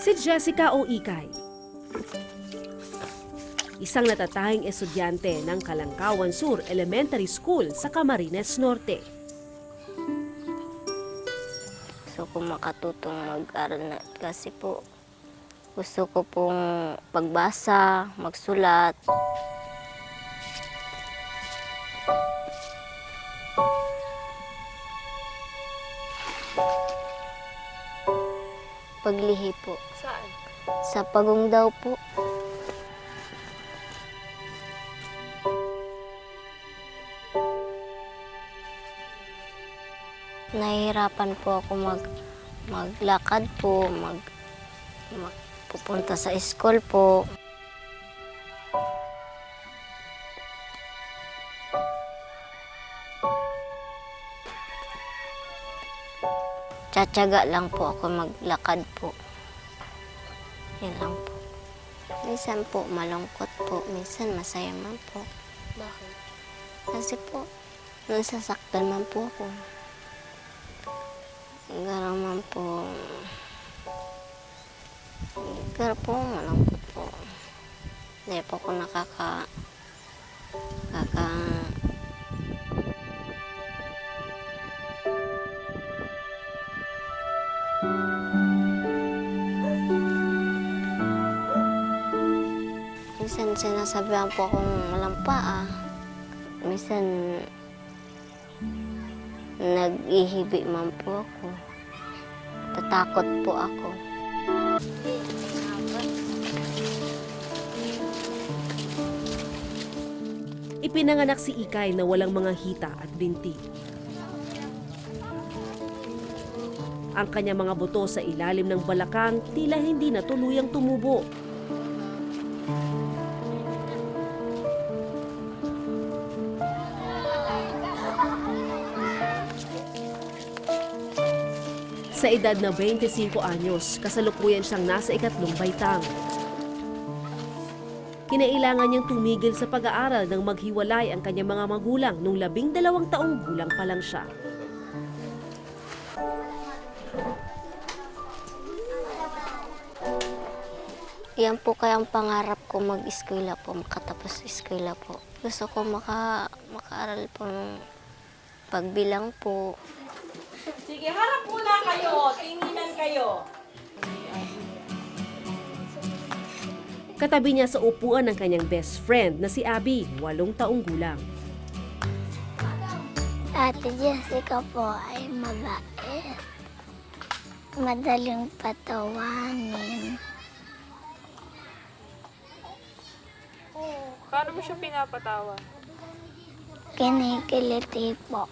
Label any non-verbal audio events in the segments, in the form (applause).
Si Jessica o Ikay. Isang natatahing estudyante ng Kalangkawan Sur Elementary School sa Camarines Norte. Gusto ko makatutong mag-aral na kasi po gusto ko pong pagbasa, magsulat. Paglihi po. Saan? Sa pagong daw po. Nahihirapan po ako mag maglakad po, mag, mag pupunta sa school po. Tsatsaga lang po ako maglakad po. Yan lang po. Minsan po malungkot po, minsan masaya man po. Bakit? Kasi po, nasasaktan man po ako. Garang man po. Garang po, malungkot po. Hindi po ako nakaka... sinasabihan po akong walang paa. Minsan nag-ihibi man po ako. Tatakot po ako. Ipinanganak si Ikay na walang mga hita at binti. Ang kanya mga buto sa ilalim ng balakang tila hindi na tuluyang tumubo. Sa edad na 25 anyos, kasalukuyan siyang nasa ikatlong baitang. Kinailangan niyang tumigil sa pag-aaral nang maghiwalay ang kanyang mga magulang nung labing dalawang taong gulang pa lang siya. Yan po kaya ang pangarap ko mag-eskwela po, makatapos eskwela po. Gusto ko maka, makaaral po ng pagbilang po. Sige, harap muna kayo. Tinginan kayo. Katabi niya sa upuan ng kanyang best friend na si Abby, walong taong gulang. Ate Jessica po ay mabait. Madaling patawanin. Paano mo siya pinapatawa? Kinikiliti po.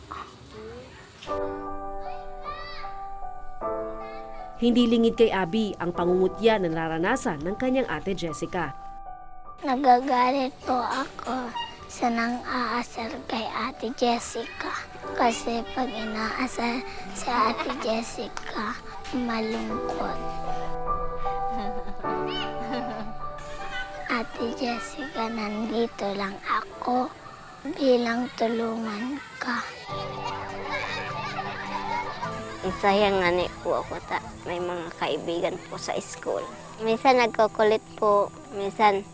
Hindi lingid kay Abby ang pangungutya na naranasan ng kanyang ate Jessica. Nagagalit po ako sa nang aasar kay Ate Jessica. Kasi pag inaasar si Ate Jessica, malungkot. (laughs) Ate Jessica, nandito lang ako bilang tulungan ka. Sayang nga ni po ako ta. May mga kaibigan po sa school. Minsan nagkukulit po, minsan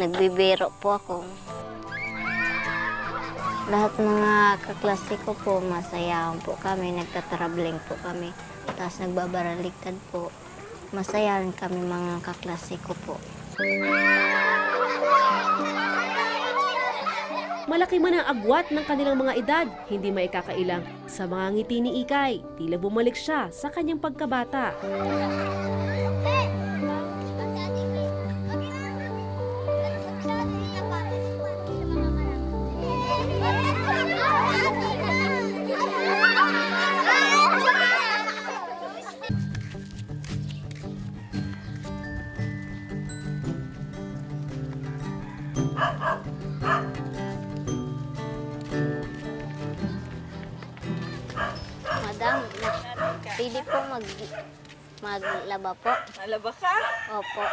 nagbibiro po ako. Lahat mga kaklase ko po, masayahan po kami, nagtatraveling po kami. Tapos nagbabaraligtad po. Masaya rin kami mga kaklase ko po. Malaki man ang agwat ng kanilang mga edad, hindi maikakailang sa mga ngiti ni Ikay. Tila bumalik siya sa kanyang pagkabata. Maglaba po. Nalaba ka? Opo.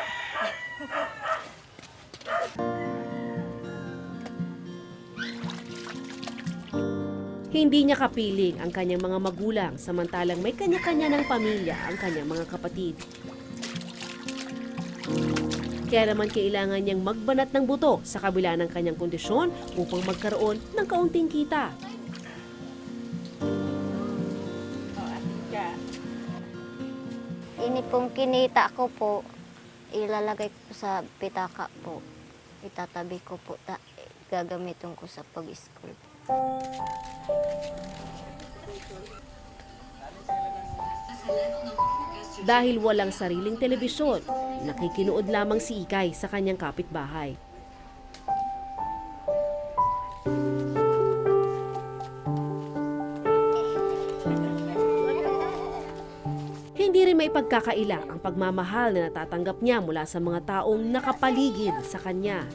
Hindi niya kapiling ang kanyang mga magulang samantalang may kanya-kanya ng pamilya ang kanyang mga kapatid. Kaya naman kailangan niyang magbanat ng buto sa kabila ng kanyang kondisyon upang magkaroon ng kaunting kita. Ini pong kinita ko po, ilalagay ko sa pitaka po. Itatabi ko po, ta, gagamitin ko sa pag-school. Dahil walang sariling telebisyon, nakikinood lamang si Ikay sa kanyang kapitbahay. Pagkakaila ang pagmamahal na natatanggap niya mula sa mga taong nakapaligid sa kanya.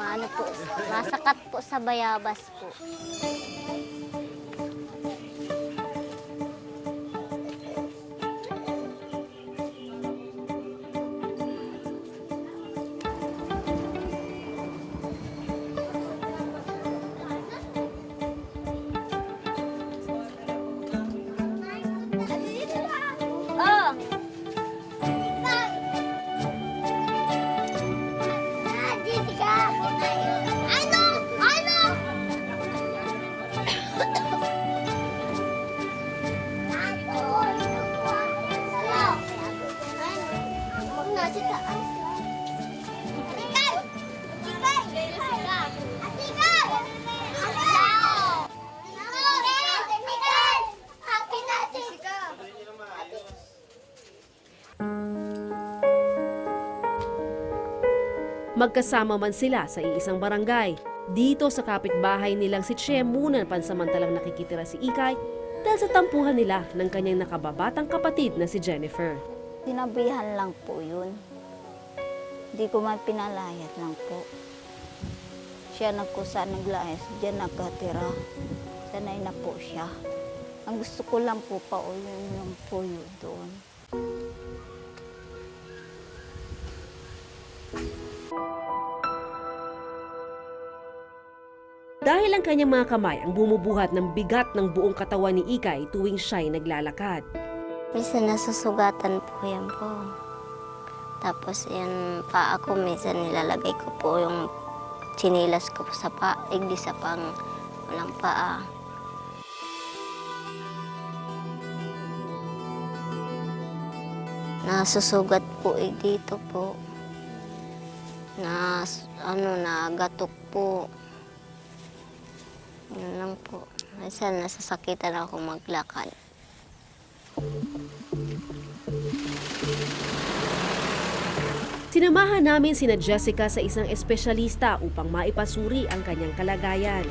Maano po, masakat po sa bayabas po. Magkasama man sila sa iisang barangay. Dito sa kapitbahay nilang si Che muna pansamantalang nakikitira si Ikay dahil sa tampuhan nila ng kanyang nakababatang kapatid na si Jennifer. Sinabihan lang po yun. Hindi ko man pinalayat lang po. Siya nagkusa naglayas, diyan nagkatira. Sanay na po siya. Ang gusto ko lang po pa yun lang po doon. Dahil ang kanyang mga kamay ang bumubuhat ng bigat ng buong katawan ni Ikay tuwing siya'y naglalakad. Minsan nasusugatan po yan po. Tapos yan, paa ko, minsan nilalagay ko po yung chinilas ko po sa paa, igdi sa pang walang paa. Nasusugat po eh, dito po. Na, ano, nagatok po. Yun lang po. Minsan nasasakitan ako maglakad. Sinamahan namin sina Jessica sa isang espesyalista upang maipasuri ang kanyang kalagayan.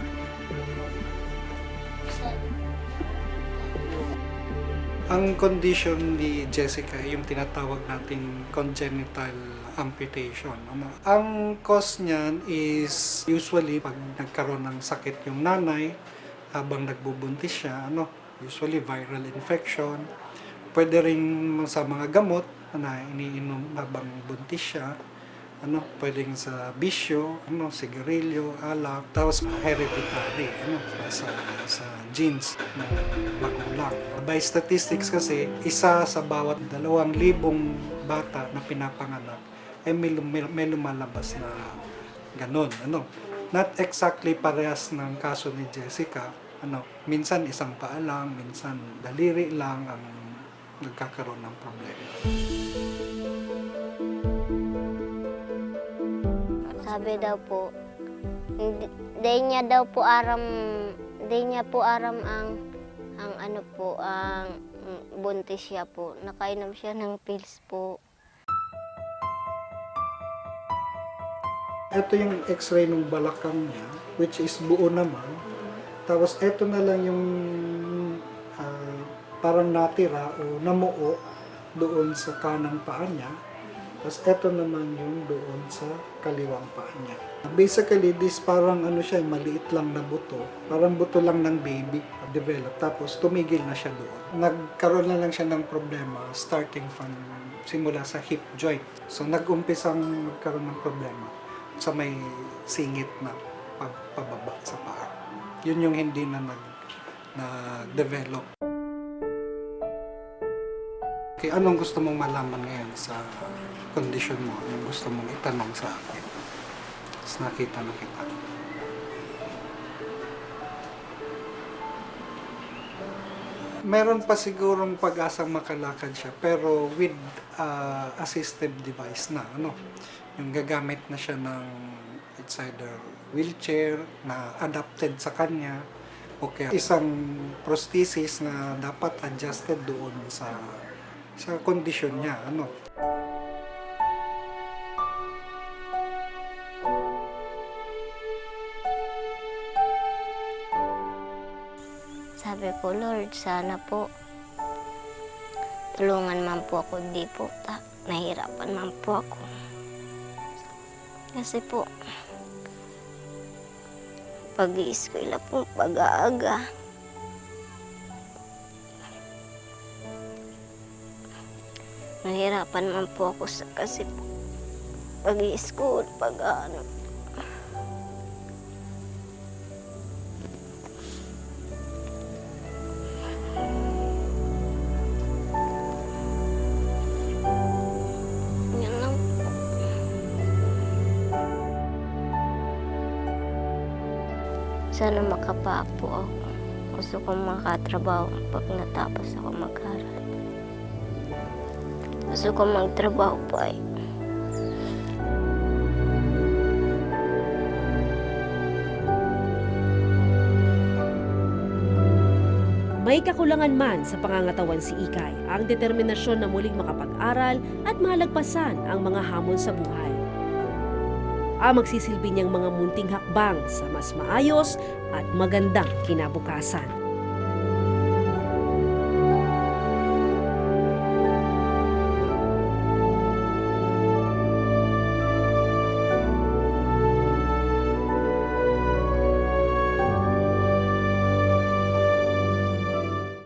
Ang condition ni Jessica, yung tinatawag nating congenital amputation. Ano? Ang cause niyan is usually pag nagkaroon ng sakit yung nanay habang nagbubuntis siya, ano, usually viral infection. Pwede rin sa mga gamot na iniinom habang buntis siya. Ano, pwedeng sa bisyo, ano, sigarilyo, alak, tapos hereditary, ano, sa, sa genes ng magulang. By statistics kasi, isa sa bawat dalawang libong bata na pinapanganak ay may, may, may lumalabas na ganun. Ano, not exactly parehas ng kaso ni Jessica. Ano, minsan isang paa lang, minsan daliri lang ang nagkakaroon ng problema. Sabi daw po, hindi di niya daw po aram, di niya po aram ang ang ano po, ang buntis siya po. Nakainom siya ng pills po. Ito yung x-ray ng balakang niya, which is buo naman. Tapos ito na lang yung ah, parang natira o namuo doon sa kanang paa niya. Tapos ito naman yung doon sa kaliwang paa niya. Basically, this parang ano siya, maliit lang na buto. Parang buto lang ng baby develop. Tapos tumigil na siya doon. Nagkaroon na lang siya ng problema starting from simula sa hip joint. So nag-umpisang magkaroon ng problema sa may singit na pa- pababa sa paa. Yun yung hindi na nag na develop. Okay, anong gusto mong malaman ngayon sa kondisyon mo? Anong gusto mong itanong sa akin? Tapos nakita na kita. Meron pa sigurong pag-asang makalakad siya pero with uh, assistive device na ano yung gagamit na siya ng it's either wheelchair na adapted sa kanya o isang prosthesis na dapat adjusted doon sa sa kondisyon niya ano Sabi ko, Lord, sana po tulungan man po ako, di po ta, nahirapan man po ako. Kasi po, pag-iiskwela po, pag-aaga. Nahirapan man po ako sa, kasi po, pag-i-school, pag-ano. Yan lang. Sana makapapo ako. Gusto kong makatrabaho pag natapos ako mag-aral. Gusto kong magtrabaho po ay May kakulangan man sa pangangatawan si Ikay, ang determinasyon na muling makapag-aral at malagpasan ang mga hamon sa buhay. Ang magsisilbi niyang mga munting hakbang sa mas maayos at magandang kinabukasan.